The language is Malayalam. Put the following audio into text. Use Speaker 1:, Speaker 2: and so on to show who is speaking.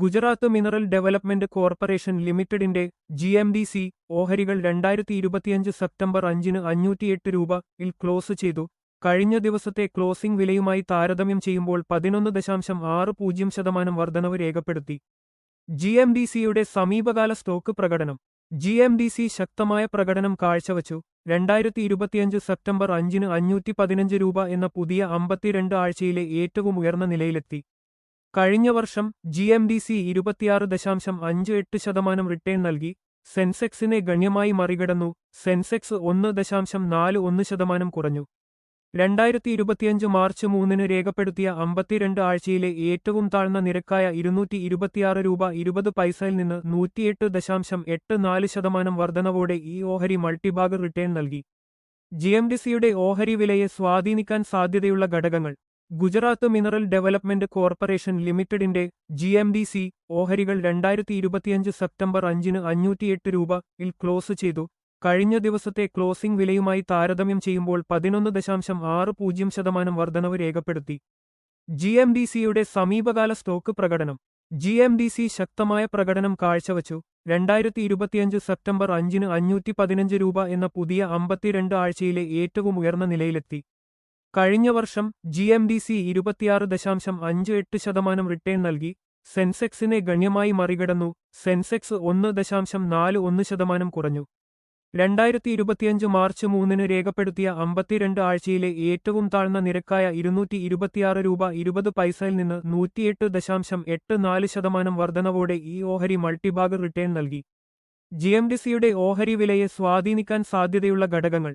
Speaker 1: ഗുജറാത്ത് മിനറൽ ഡെവലപ്മെന്റ് കോർപ്പറേഷൻ ലിമിറ്റഡിന്റെ ജി എം ഡി സി ഓഹരികൾ രണ്ടായിരത്തി ഇരുപത്തിയഞ്ച് സെപ്റ്റംബർ അഞ്ചിന് അഞ്ഞൂറ്റിയെട്ട് രൂപ ഇൽ ക്ലോസ് ചെയ്തു. കഴിഞ്ഞ ദിവസത്തെ ക്ലോസിംഗ് വിലയുമായി താരതമ്യം ചെയ്യുമ്പോൾ പതിനൊന്ന് ദശാംശം ആറ് പൂജ്യം ശതമാനം വർധനവ് രേഖപ്പെടുത്തി. ജി എം ഡി സിയുടെ സമീപകാല സ്റ്റോക്ക് പ്രകടനം. ജി എം ഡി സി ശക്തമായ പ്രകടനം കാഴ്ചവച്ചു. രണ്ടായിരത്തി ഇരുപത്തിയഞ്ച് സെപ്റ്റംബർ അഞ്ചിന് അഞ്ഞൂറ്റി പതിനഞ്ച് രൂപ എന്ന പുതിയ അമ്പത്തിരണ്ട് ആഴ്ചയിലെ ഏറ്റവും ഉയർന്ന നിലയിലെത്തി. കഴിഞ്ഞ വർഷം ജി എം ഡി സി ഇരുപത്തിയാറ് ദശാംശം അഞ്ച് എട്ട് ശതമാനം റിട്ടേൺ നൽകി. സെൻസെക്സിനെ ഗണ്യമായി മറികടന്നു. സെൻസെക്സ് ഒന്ന് ദശാംശം നാല് ഒന്ന് ശതമാനം കുറഞ്ഞു. രണ്ടായിരത്തി ഇരുപത്തിയഞ്ച് മാർച്ച് മൂന്നിന് രേഖപ്പെടുത്തിയ അമ്പത്തിരണ്ട് ആഴ്ചയിലെ ഏറ്റവും താഴ്ന്ന നിരക്കായ ഇരുന്നൂറ്റി ഇരുപത്തിയാറ് രൂപ ഇരുപത് പൈസയിൽ നിന്ന് നൂറ്റിയെട്ട് ദശാംശം എട്ട് നാല് ശതമാനം വർധനവോടെ ഈ ഓഹരി മൾട്ടിബാഗ് റിട്ടേൺ നൽകി. ജി എം ഡി സിയുടെ ഓഹരി വിലയെ സ്വാധീനിക്കാൻ സാധ്യതയുള്ള ഘടകങ്ങൾ ഗുജറാത്ത് മിനറൽ ഡെവലപ്മെന്റ് കോർപ്പറേഷൻ ലിമിറ്റഡിന്റെ ജി എം ഡി സി ഓഹരികൾ രണ്ടായിരത്തി ഇരുപത്തിയഞ്ച് സെപ്റ്റംബർ അഞ്ചിന് അഞ്ഞൂറ്റിയെട്ട് രൂപ ഇൽ ക്ലോസ് ചെയ്തു. കഴിഞ്ഞ ദിവസത്തെ ക്ലോസിംഗ് വിലയുമായി താരതമ്യം ചെയ്യുമ്പോൾ പതിനൊന്ന് ദശാംശം ആറ് പൂജ്യം ശതമാനം വർധനവ് രേഖപ്പെടുത്തി. ജി എം ഡി സിയുടെ സമീപകാല സ്റ്റോക്ക് പ്രകടനം. ജി എം ഡി സി ശക്തമായ പ്രകടനം കാഴ്ചവച്ചു. രണ്ടായിരത്തി ഇരുപത്തിയഞ്ച് സെപ്റ്റംബർ അഞ്ചിന് അഞ്ഞൂറ്റി പതിനഞ്ച് രൂപ എന്ന പുതിയ അമ്പത്തിരണ്ട് ആഴ്ചയിലെ ഏറ്റവും ഉയർന്ന നിലയിലെത്തി. കഴിഞ്ഞ വർഷം ജി എം ഡി സി ഇരുപത്തിയാറ് ദശാംശം അഞ്ച് എട്ട് ശതമാനം റിട്ടേൺ നൽകി. സെൻസെക്സിനെ ഗണ്യമായി മറികടന്നു. സെൻസെക്സ് ഒന്ന് ദശാംശം നാല് ഒന്ന് ശതമാനം കുറഞ്ഞു. രണ്ടായിരത്തി ഇരുപത്തിയഞ്ച് മാർച്ച് മൂന്നിന് രേഖപ്പെടുത്തിയ അമ്പത്തിരണ്ട് ആഴ്ചയിലെ ഏറ്റവും താഴ്ന്ന നിരക്കായ ഇരുന്നൂറ്റി ഇരുപത്തിയാറ് രൂപ ഇരുപത് പൈസയിൽ നിന്ന് നൂറ്റിയെട്ട് ദശാംശം എട്ട് നാല് ശതമാനം വർധനവോടെ ഈ ഓഹരി മൾട്ടിബാഗ് റിട്ടേൺ നൽകി. ജി എം ഡി സിയുടെ ഓഹരി വിലയെ സ്വാധീനിക്കാൻ സാധ്യതയുള്ള ഘടകങ്ങൾ